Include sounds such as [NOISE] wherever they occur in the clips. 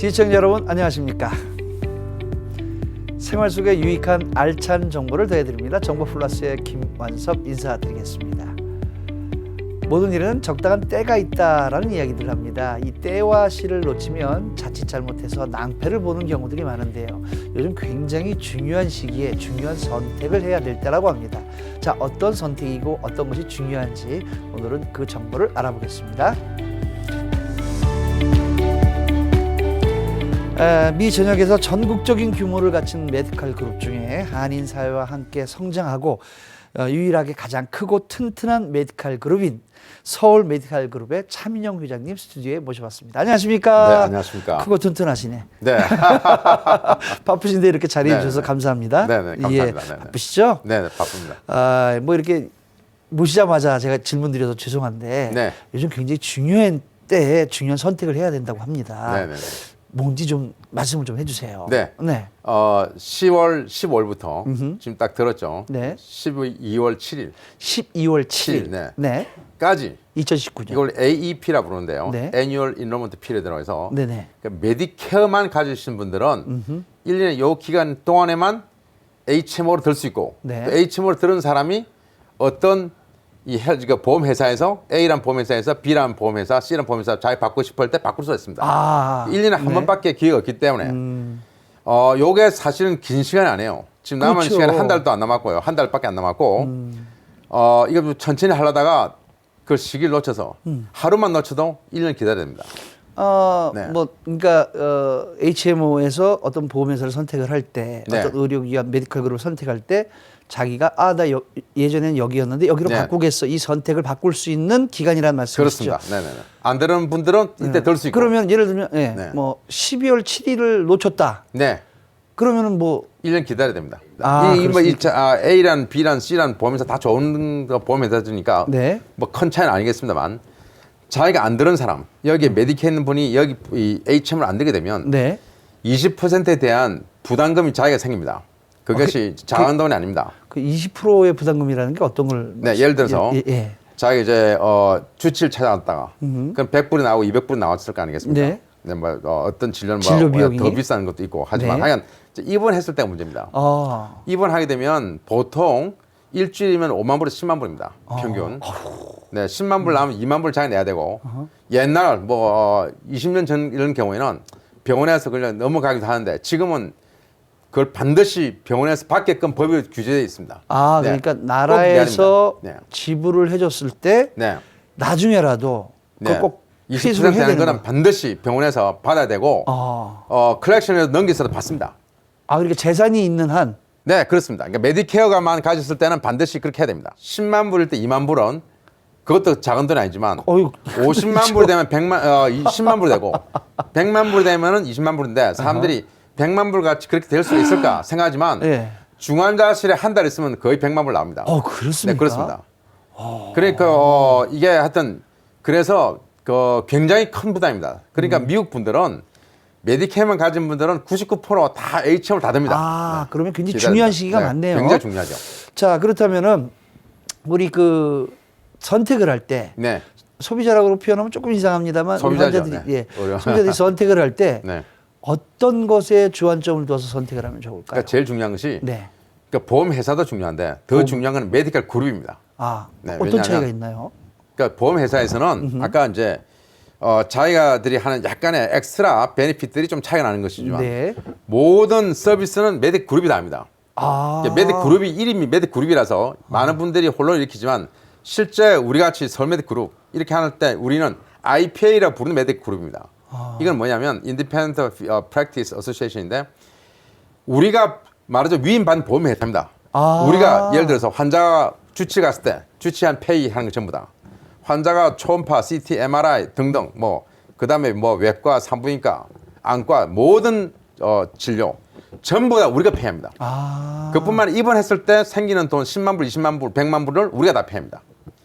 시청자 여러분 안녕하십니까? 생활 속에 유익한 알찬 정보를 더해드립니다. 정보 플러스의 김완섭 인사드리겠습니다. 모든 일은 적당한 때가 있다라는 이야기들을 합니다. 이 때와 시를 놓치면 자칫 잘못해서 낭패를 보는 경우들이 많은데요. 요즘 굉장히 중요한 시기에 중요한 선택을 해야 될 때라고 합니다. 자, 어떤 선택이고 어떤 것이 중요한지 오늘은 그 정보를 알아보겠습니다. 미 전역에서 전국적인 규모를 갖춘 메디컬 그룹 중에 한인 사회와 함께 성장하고 어, 유일하게 가장 크고 튼튼한 메디컬 그룹인 서울 메디컬 그룹의 차민영 회장님 스튜디오에 모셔봤습니다. 안녕하십니까? 네, 안녕하십니까. 크고 튼튼하시네. 네. [LAUGHS] 바쁘신데 이렇게 자리해 네, 주셔서 네. 감사합니다. 네, 네, 감사합니다. 예, 네, 네. 바쁘시죠? 네, 네, 바쁩니다. 아, 뭐 이렇게 모시자마자 제가 질문 드려서 죄송한데 네. 요즘 굉장히 중요한 때에 중요한 선택을 해야 된다고 합니다. 네, 네, 네. 뭔지 좀 말씀을 좀 해주세요. 네. 네. 어, 10월 15일부터 지금 딱 들었죠. 네. 12월 7일까지 12월 7일. 네. 네. 2019년. 이걸 AEP라 부르는데요. 네. Annual Enrollment Period라고 해서 네네. 그러니까 메디케어만 가지신 분들은 1년의 요 기간 동안에만 HMO로 들수 있고 네. 또 HMO로 들은 사람이 어떤 이 헬, 그 보험회사에서 A란 보험회사에서 B란 보험회사, C란 보험회사 자기 받고 싶을 때 바꿀 수 있습니다. 아. 1년에 한 네. 음. 번밖에 기회가 없기 때문에 어 요게 사실은 긴 시간이 아니에요. 지금 남은 그렇죠. 음. 시간이 한 달도 안 남았고요. 한 달밖에 안 남았고 어 이거 좀 천천히 하려다가 그 시기를 놓쳐서 음. 하루만 놓쳐도 1년 기다려야 됩니다. 어, 네. 뭐, 그러니까, 어, HMO에서 어떤 보험회사를 선택을 할 때, 네. 어떤 의료기관, 메디컬 그룹을 선택할 때, 자기가, 아, 나 여- 예전에는 여기였는데 여기로 네. 바꾸겠어. 이 선택을 바꿀 수 있는 기간이라는 말씀이시죠. 그렇습니다. 네네네. 안 되는 분들은 이때 들수 있고. 그러면 예를 들면, 예, 네. 뭐, 12월 7일을 놓쳤다. 네. 그러면은 뭐, 1년 기다려야 됩니다. 아, 이, 이, 뭐? 자, 아, A란, B란, C란 보험회사 다 좋은 거 보험회사들이니까 네. 뭐큰 차이는 아니겠습니다만 자기가 안 들은 사람 여기에 메디케 있는 분이 여기 이 HM을 안 들게 되면 네. 20%에 대한 부담금이 자기가 생깁니다. 그것이 작은 돈이 아닙니다. 그 20%의 부담금이라는 게 어떤 걸? 네, 예를 들어서 예, 예. 자기가 이제 어, 주치를 찾아왔다가 그럼 100불이 나오고 200불이 나왔을 거 아니겠습니까? 네. 네, 뭐 어, 어떤 진료는 진료 뭐? 더 비싼 것도 있고 하지만 네. 하여간 입원했을 때가 문제입니다. 아, 입원하게 되면 보통 일주일이면 5만 불에서 10만 불입니다. 아. 평균. 네, 10만 불 나오면 2만 불 자기 내야 되고 옛날 뭐 어, 20년 전 이런 경우에는 병원에서 그냥 넘어가기도 하는데 지금은 그걸 반드시 병원에서 받게끔 법이 규제되어 있습니다. 아, 네. 그러니까 꼭 나라에서. 네. 지불을 해줬을 때 네. 나중에라도 네. 꼭20% 회수를 해야 되는 거는 거. 반드시 병원에서 받아야 되고 아, 어, 컬렉션에서 넘겨서도 받습니다. 아, 그러니까 재산이 있는 한 네, 그렇습니다. 그러니까 메디케어가만 가졌을 때는 반드시 그렇게 해야 됩니다. 10만 불일 때 2만 불은 그것도 작은 돈이 아니지만 어휴, 50만 [LAUGHS] 불 되면 100만 어 10만 불 되고 100만 불 되면은 20만 불인데 사람들이 100만 불 같이 그렇게 될 수 있을까 생각하지만 예. 중환자실에 한 달 있으면 거의 100만 불 나옵니다. 어, 그렇습니까? 네, 그렇습니다. 그러니까 어, 이게 하여튼 그래서 그 굉장히 큰 부담입니다. 그러니까 음. 미국 분들은 메디케어만 가진 분들은 99%다 H형을 다 듭니다. 아, 그러면 굉장히. 중요한 시기가 네, 많네요. 굉장히 중요하죠. 자, 그렇다면은 우리 그 선택을 할때 네. 소비자라고 표현하면 조금 이상합니다만 소비자죠. 환자들이 네. 예. 소비자들이 선택을 할때 [LAUGHS] 네. 어떤 것에 주안점을 둬서 선택을 하면 좋을까요? 그러니까 제일 중요한 것이 네. 그러니까 보험 회사도 중요한데 더 중요한 건 메디컬 그룹입니다. 아, 네, 어떤 차이가 있나요? 그러니까 보험 회사에서는 아까 이제 어, 자기가들이 하는 약간의 엑스트라 베네핏들이 좀 차이가 나는 것이지만 네. 모든 서비스는 메디 그룹이 다 합니다. 아, 메디 그룹이 이름이 메디 그룹이라서 많은 분들이 혼란을 일으키지만 실제 우리 같이 서울 메디 그룹 이렇게 할때 우리는 IPA라 부르는 메디 그룹입니다. 아. 이건 뭐냐면 Independent Practice Association인데 우리가 말하자면 위임받은 보험 회사입니다. 아. 우리가 예를 들어서 환자가 주치 갔을 때 주치한 페이 하는 거 전부 다 환자가 초음파, CT, MRI 등등 뭐 그다음에 뭐 외과, 산부인과, 안과 모든 어, 진료 전부 다 우리가 페이합니다. 아, 그뿐만 입원했을 때 생기는 돈 10만 불, 20만 불, 100만 불을 우리가 다 페이합니다.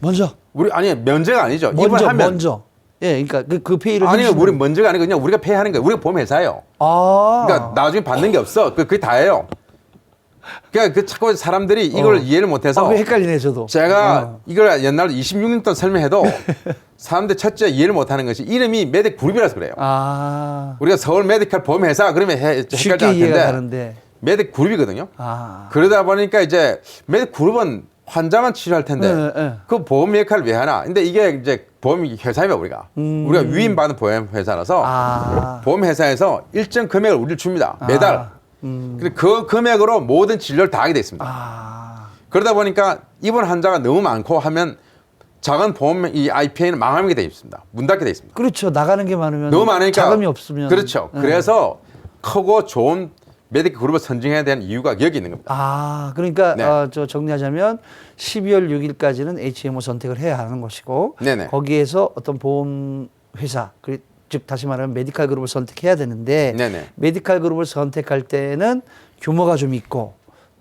먼저, 우리 아니 면제가 아니죠. 먼저, 입원하면 먼저. 예, 그러니까 그, 그 페이를 아니요, 우리 먼저가 아니고 그냥 우리가 페이하는 거예요. 우리가 보험 회사예요. 아, 그러니까 나중에 받는 게 없어. 그 그게 다예요. 그러니까 그 자꾸 사람들이 이걸 어. 이해를 못해서 아, 그 헷갈리네 저도. 제가 어. 이걸 옛날 26년 동안 설명해도 [LAUGHS] 사람들 첫째 이해를 못하는 것이 이름이 메딕 그룹이라서 그래요. 아 우리가 서울 메디칼 보험 회사 그러면 해, 헷갈지 쉽게 않을 이해가 텐데 가는데. 메딕 그룹이거든요. 아 그러다 보니까 이제 메딕 그룹은 환자만 치료할 텐데 네, 네. 그 보험 역할을 왜 하나? 근데 이게 이제 보험 회사입니다 우리가 우리가 위임받은 보험 회사라서 음. 아. 보험 회사에서 일정 금액을 우리를 줍니다 매달. 아, 음. 근데 그 금액으로 모든 진료를 다 하게 돼 있습니다. 아 그러다 보니까 입원 환자가 너무 많고 하면 작은 보험 이 IPA는 망하게 돼 있습니다. 문 닫게 돼 있습니다. 그렇죠 나가는 게 많으면 너무 많으니까 자금이 없으면 그렇죠. 네. 그래서 크고 좋은 메디컬 그룹을 선정해야 되는 이유가 여기 있는 겁니다. 아, 그러니까 네. 어, 저 정리하자면 12월 6일까지는 HMO 선택을 해야 하는 것이고 네네. 거기에서 어떤 보험 회사 그- 즉 다시 말하면 메디칼 그룹을 선택해야 되는데 네네. 메디칼 그룹을 선택할 때는 규모가 좀 있고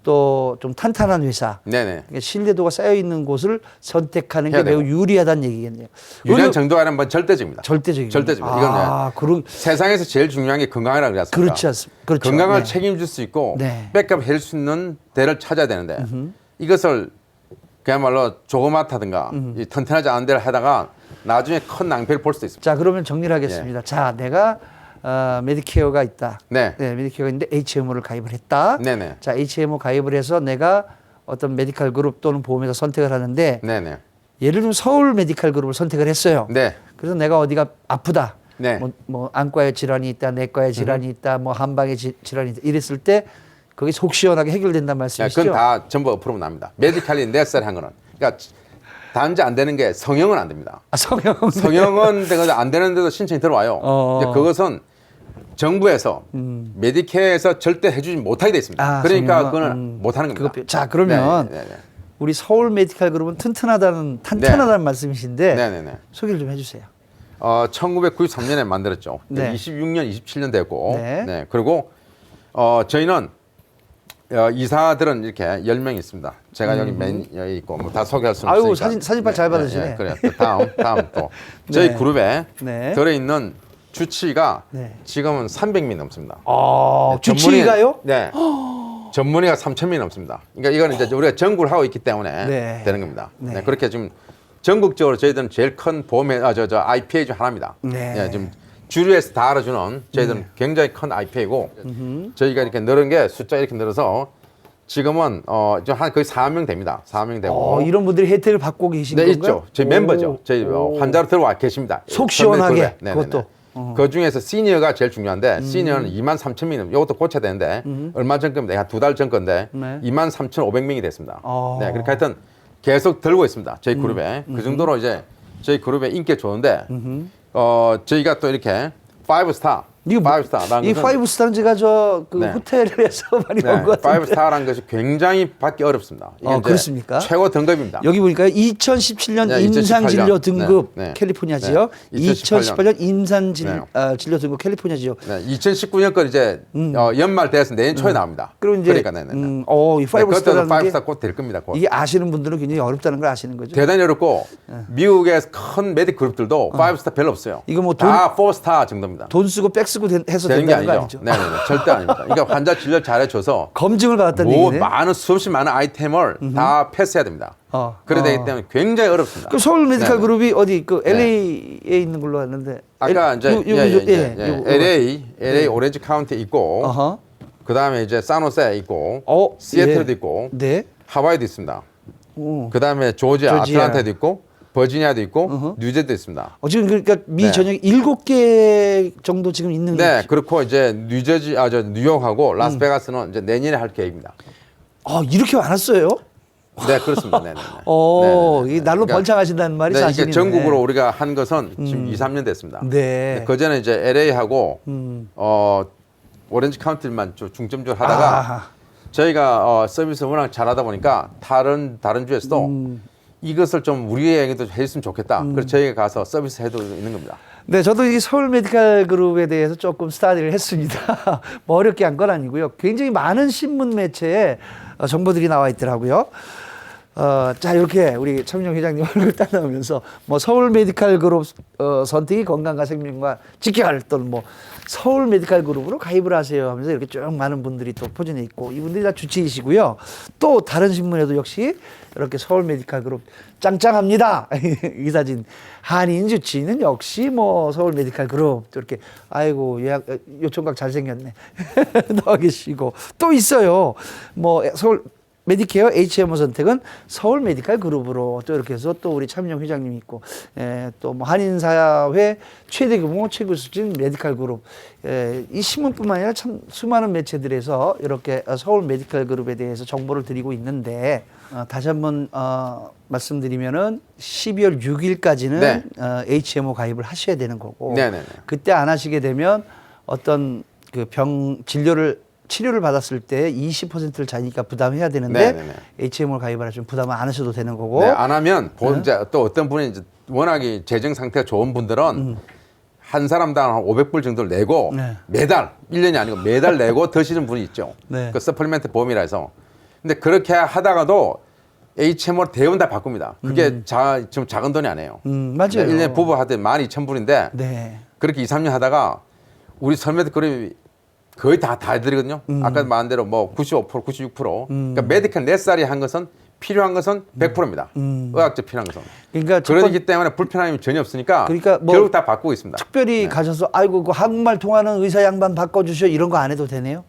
또 좀 탄탄한 회사 네네. 그러니까 신뢰도가 쌓여 있는 곳을 선택하는 게 해야 매우 되고. 유리하다는 얘기겠네요. 유리한 의료- 정도가 뭐 절대적입니다. 절대적인 절대적입니다. 아, 그런 세상에서 제일 중요한 게 건강이라고 그랬습니다. 그렇지 않습니까? 그렇죠. 건강을 네. 책임질 수 있고 네. 백업 해줄 수 있는 데를 찾아야 되는데 이것을 그야말로 조그맣다든가 이 튼튼하지 않은 데를 하다가 나중에 큰 낭패를 볼 수도 있습니다. 자, 그러면 정리를 하겠습니다. 자, 내가 어, 메디케어가 있다. 네. 메디케어가 있는데 HMO를 가입을 했다. 네네. 자, HMO 가입을 해서 내가 어떤 메디칼 그룹 또는 보험회사 선택을 하는데 네네. 예를 들면 서울 메디칼 그룹을 선택을 했어요. 네. 그래서 내가 어디가 아프다. 네. 뭐, 뭐 안과에 질환이 있다, 내과에 질환이 있다, 뭐 한방에 지- 질환이 있다. 이랬을 때 거기 속 시원하게 해결된다는 야, 말씀이시죠? 그건 다 전부 어프로면 납니다. 메디칼리 네스를 한 거는. 그러니까 단지 안 되는 게 성형은 안 됩니다. 아, 성형. 성형은 내가 [LAUGHS] 안 되는데도 신청이 들어와요. 어. 이제 그것은 정부에서 메디케어에서 절대 해주지 못하게 돼 있습니다. 음. 아, 그러니까 성형은, 그거는 음. 못하는 겁니다. 그거- 자, 그러면 네, 네, 네. 우리 서울 메디칼 그룹은 튼튼하다는 탄탄하다는 말씀이신데 네, 네, 네. 소개를 좀 해주세요. 어, 1993년에 만들었죠. [LAUGHS] 네. 26년, 27년 됐고, 네. 네. 그리고 어, 저희는 어, 이사들은 이렇게 10명 있습니다. 제가 여기 맨 여기 있고 뭐 다 소개할 수는 음. 아유, 없으니까. 사진- 사진빨 잘 받으시네. 그래요. 또 다음 다음 또 [LAUGHS] 저희 네. 그룹에 네. 들어 있는 주치가 네. 지금은 300명 넘습니다. 아, 네, 주치의가요? 전문의- 네. 전문의가 3,000명이 넘습니다. 그러니까 이거는 이제 우리가 전국을 하고 있기 때문에 네. 되는 겁니다. 네. 네. 그렇게 지금 전국적으로 저희들은 제일 큰 보험회, 아, 저, 저 IPA 중 하나입니다. 네. 예, 지금 주류에서 다 알아주는 저희들은 굉장히 큰 IPA고 저희가 이렇게 늘은 게 숫자 이렇게 늘어서 지금은 어, 좀한 거의 4명 됩니다. 4명 되고. 어, 이런 분들이 혜택을 받고 계신 네, 건가요? 있죠. 저희 오. 멤버죠. 저희 어, 오. 환자로 들어와 계십니다. 속 시원하게, 네, 네, 네. 그것도. 어. 그 중에서 시니어가 제일 중요한데 시니어는 2만 3천 명, 이것도 고쳐야 되는데 얼마 전 건데 한 두 달 전 건데 네. 2만 3,500명이 됐습니다. 어. 네, 그렇게 하여튼 계속 들고 있습니다. 저희 그룹에 그 정도로 이제 저희 그룹의 인기가 좋은데 어 저희가 또 이렇게 파이브 스타, 이거 뭐- 파이브 스타라는 이 파이브 스타는 제가 저그 네. 호텔에서 [LAUGHS] 많이 네, 본것 파이브 같은데. 스타라는 것이 굉장히 받기 어렵습니다. 이게 어, 그렇습니까? 최고 등급입니다. 여기 보니까 2017년 네, 임상 2018년. 진료 등급 네, 네. 캘리포니아 지역, 네, 2018년 임상 진, 네. 어, 진료 등급 캘리포니아 지역. 네, 2019년 건 이제 어, 연말 돼서 내년 초에 나옵니다. 그리고 이제 그러니까 네, 네, 네. 음, 어, 이 파이브 네, 그것도 스타라는 파이브 게 스타 곧 될 겁니다. 곧. 이게 아시는 분들은 굉장히 어렵다는 걸 아시는 거죠. 대단히 어렵고 미국의 큰 메딕 그룹들도 파이브 스타 별로 없어요. 어. 이거 뭐다 포 스타 정도입니다. 돈 쓰고 백 쓰고 된- 해서 되는 게 된다는 거 아니죠. 네, 네, 네. 절대 아닙니다. 그러니까 환자 진료 잘해줘서 [LAUGHS] 검증을 받았다는 뭐 얘기네. 많은 수없이 많은 아이템을 다 패스해야 됩니다. 어. 그래야 어. 되기 때문에 굉장히 어렵습니다. 그 서울 메디칼 네, 네. 그룹이 어디 그 LA에 있는 걸로 아는데. 아까 이제 요- 요- 예, 예, 요- 예, 예, 예. 요거- LA, LA 오렌지 카운티 있고 어허. 그 다음에 이제 산호세 있고 어, 시애틀도 예. 있고 네. 하와이도 있습니다. 오. 그 다음에 조지아, 조지아. 아틀란타도 있고 버지니아도 있고 뉴저지도 있습니다. 어, 지금 그러니까 미 네. 전역 일곱 개 정도 지금 있는 네, 그렇고 이제 뉴저지, 아 저 뉴욕하고 음. 라스베가스는 이제 내년에 할 계획입니다. 아, 이렇게 많았어요? 네, 그렇습니다. 네, 네, 네. 어, 네, 네, 네. 이 날로 그러니까 번창하신다는 말이 네, 사실이네. 이게 전국으로 우리가 한 것은 지금 2, 3년 됐습니다. 네. 그 전에 이제 LA하고 음. 어 오렌지 카운티만 좀 중점적으로 하다가 아하. 저희가 어, 서비스 워낙 잘하다 보니까 다른 다른 주에서도 음. 이것을 좀 우리에게도 해줬으면 좋겠다. 그래서 저희가 가서 서비스 해도 있는 겁니다. 네, 저도 이 서울 메디칼 그룹에 대해서 조금 스타디를 했습니다. [LAUGHS] 뭐 어렵게 한 건 아니고요. 굉장히 많은 신문 매체에 어, 정보들이 나와 있더라고요. 어, 자 이렇게 우리 청룡 회장님 [LAUGHS] 얼굴 따라오면서 뭐 서울 메디칼 그룹 어, 선택이 건강과 생명과 직결 또는 뭐 서울 메디칼 그룹으로 가입을 하세요 하면서 이렇게 쭉 많은 분들이 또 포진해 있고 이분들이 다 주치이시고요. 또 다른 신문에도 역시 이렇게 서울 메디칼 그룹 짱짱합니다. [LAUGHS] 이 사진 한인 주치는 역시 뭐 서울 메디칼 그룹 또 이렇게 아이고 예약 요청각 잘생겼네 [LAUGHS] 나와 계시고 또 있어요. 뭐 서울 메디케어 HMO 선택은 서울 메디칼 그룹으로 또 이렇게 해서 또 우리 참용 회장님 있고 예, 또뭐 한인사회 최대 규모 최고 수준 메디칼 그룹 예, 이 신문뿐만 아니라 참 수많은 매체들에서 이렇게 서울 메디칼 그룹에 대해서 정보를 드리고 있는데 어, 다시 한번 어, 말씀드리면은 12월 6일까지는 네. 어, HMO 가입을 하셔야 되는 거고 네네네. 그때 안 하시게 되면 어떤 그 병 진료를 치료를 받았을 때 20%를 자기가 부담해야 되는데 네네네. HMO를 가입을 하시면 부담을 안 하셔도 되는 거고 네, 안 하면 본자 또 어떤 분이 이제 워낙에 재정 상태가 좋은 분들은 한 사람당 한 500불 정도를 내고 음. 네. 매달 1년이 아니고 매달 내고 [LAUGHS] 드시는 분이 있죠. 네. 그 서플리멘트 보험이라 해서. 근데 그렇게 하다가도 HMO 대부분 다 바꿉니다. 그게 자, 좀 작은 돈이 아니에요. 음, 맞아요. 1년에 부부 하되 12,000불인데 네. 그렇게 2, 3년 하다가 우리 설매드 그룹이 거의 다 다 해드리거든요. 음. 아까 말한 대로 뭐 95%, 96%. 그러니까 메디컬 네 살이 한 것은 필요한 것은 100%입니다. 의학적 필요한 것은. 음. 그러니까 첫 번- 그러기 때문에 불편함이 전혀 없으니까 그러니까 뭐 결국 다 바꾸고 있습니다. 특별히 네. 가셔서 아이고 그 한국말 통하는 의사 양반 바꿔주셔 이런 거 안 해도 되네요.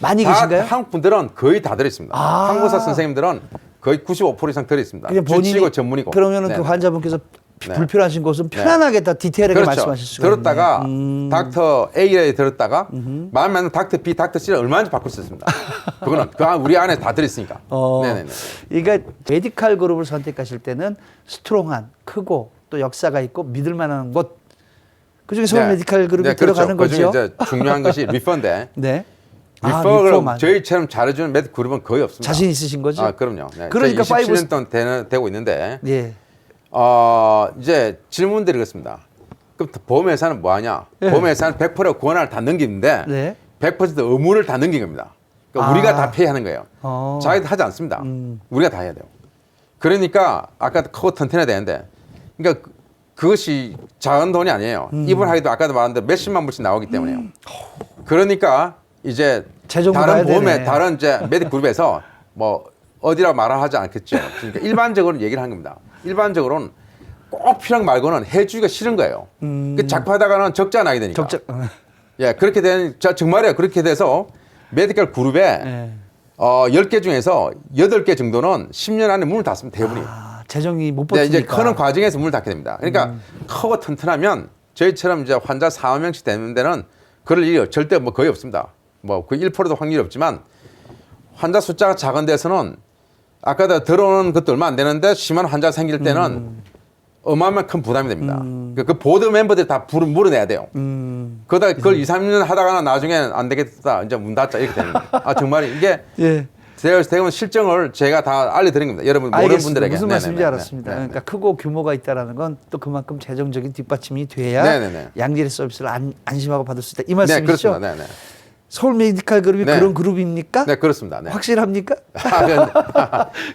많이 다 계신가요? 한국 분들은 거의 다 들어 있습니다. 아. 한국사 선생님들은 거의 95% 이상 들어 있습니다. 그냥 본인이 주치고 전문이고. 그러면은 네, 그 네. 환자분께서 네. 불편하신 곳은 편안하게 다 디테일하게 그렇죠. 말씀하실 수가 들었다가. 음. 닥터 A에 들었다가 마음에 안 닥터 B, 닥터 C를 얼마든지 바꿀 수 있습니다. [LAUGHS] 그거는 그 안- 우리 안에 다 들어있으니까. 어, 네네네. 그러니까 메디칼 그룹을 선택하실 때는 스트롱한, 크고 또 역사가 있고 믿을 만한 곳. 그중에 서울 메디칼 그룹이 네, 그렇죠. 들어가는 그중에 거죠. 이제 중요한 것이 [LAUGHS] 리펀데 네. 아, 리퍼를 리퍼만. 저희처럼 잘해주는 메드 그룹은 거의 없습니다. 자신 있으신 거죠? 아 그럼요. 네. 그러니까 저희 파이브 27년 동안 되는, 되고 있는데 예. 어, 이제 질문 드리겠습니다. 그럼 보험회사는 뭐 하냐? 네. 보험회사는 100% 권한을 다 넘기는데 네. 100% 의무를 다 넘긴 겁니다. 그러니까 아. 우리가 다 페이하는 거예요. 어. 음. 자기도 하지 않습니다. 우리가 다 해야 돼요. 그러니까 아까 크고 튼튼해야 되는데 그러니까 그- 그것이 작은 돈이 아니에요. 음. 이분 하기도 아까도 말한 대로 몇십만 불씩 나오기 때문에요. 그러니까 이제 다른 보험에 되네. 다른 이제 메디 그룹에서 뭐 어디라고 말을 하지 않겠죠. 그러니까 일반적으로 얘기를 하는 겁니다. 일반적으로는 꼭 필요한 거 말고는 해주기가 싫은 거예요. 그 작파하다가는 적자 나게 되니까. 음. 어. [LAUGHS] 예, 그렇게 된, 자, 정말이에요. 그렇게 돼서 메디컬 그룹에 예. 어, 10개 중에서 8개 정도는 10년 안에 문을 닫습니다. 대부분이. 아, 재정이 못 네, 버티니까. 이제 크는 과정에서 문을 닫게 됩니다. 그러니까 음. 크고 튼튼하면 저희처럼 이제 환자 4, 5명씩 되는 데는 그럴 일이 절대 뭐 거의 없습니다. 뭐 그 1%도 확률이 없지만 환자 숫자가 작은 데서는 아까도 들어오는 얼마 안 되는데 심한 환자 생길 때는 음. 어마어마한 큰 부담이 됩니다. 그- 그 보드 멤버들이 다 불을 물어내야 돼요. 음. 그러다 그걸 2, 3년 하다가는 나중에 안 되겠다. 이제 문 닫자. 이렇게 되는 거예요. 아, 정말 이게 예. 제가 대부분 실정을 제가 다 알려드린 겁니다. 여러분 모르는 알겠습니다. 분들에게. 무슨 말씀인지 네네네. 알았습니다. 네네. 그러니까 크고 규모가 있다라는 건 또 그만큼 재정적인 뒷받침이 돼야 네네네. 양질의 서비스를 안, 안심하고 받을 수 있다. 이 네, 말씀이시죠? 그렇습니다. 네, 네. 서울 메디칼 그룹이 네. 그런 그룹입니까? 네, 그렇습니다. 네. 확실합니까? [LAUGHS] 아, [LAUGHS] 네.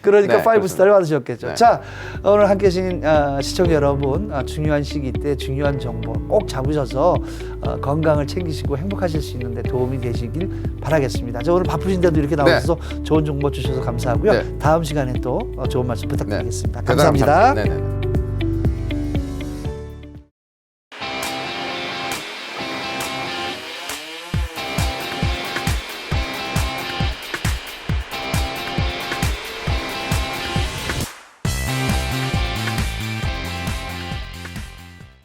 그러니까 네, 파이브. 스타를 받으셨겠죠. 네. 자, 오늘 함께 하신 어, 시청자 여러분, 어, 중요한 시기 때 중요한 정보 꼭 잡으셔서 어, 건강을 챙기시고 행복하실 수 있는데 도움이 되시길 바라겠습니다. 저 오늘 바쁘신데도 이렇게 나오셔서 좋은 정보 주셔서 감사하고요. 네. 다음 시간에 또 어, 좋은 말씀 네. 부탁드리겠습니다. 감사합니다. 네네.